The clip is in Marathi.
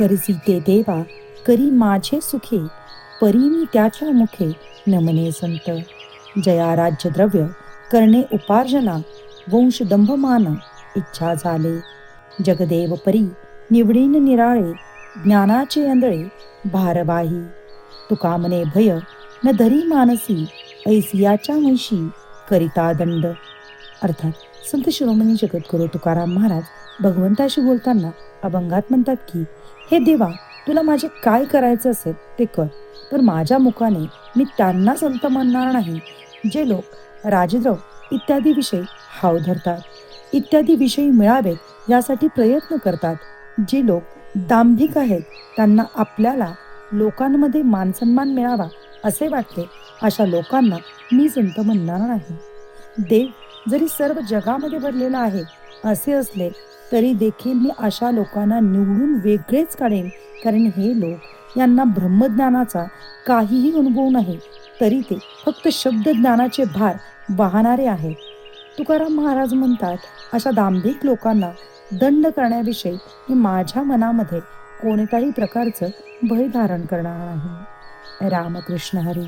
करसी ते देवा करी माझे सुखे परी मी त्याच्या मुखे नमने संत. जया राज्य द्रव्य करणे उपार्जना वंश दंभमान इच्छा झाले. जगदेव परी निवडीन निराळे ज्ञानाचे आंधळे भारवाही. तुकामने भय न धरी मानसी ऐसियाच्या म्हशी करिता दंड. अर्थात संत शिरोमणी जगद्गुरु तुकाराम महाराज भगवंताशी बोलताना अभंगात म्हणतात की हे देवा तुला माझे काय करायचं असेल ते कर. पण माझ्या मुखाने मी त्यांना संत म्हणणार नाही जे लोक राजद्रव इत्यादी विषयी हाव धरतात. इत्यादी विषयी मिळावेत यासाठी प्रयत्न करतात. जे लोक दांभिक आहेत त्यांना आपल्याला लोकांमध्ये मानसन्मान मिळावा असे वाटते अशा लोकांना मी संत म्हणणार नाही. देव जरी सर्व जगामध्ये भरलेलं आहे असे असले तरी देखील मी अशा लोकांना निवडून वेगळेच काढेन. कारण हे लोक यांना ब्रह्मज्ञानाचा काहीही अनुभव नाही तरी ते फक्त शब्द ज्ञानाचे भार वाहणारे आहेत. तुकाराम महाराज म्हणतात अशा दांभिक लोकांना दंड करण्याविषयी मी माझ्या मनामध्ये कोणत्याही प्रकारचं भय धारण करणार नाही. रामकृष्ण हरी.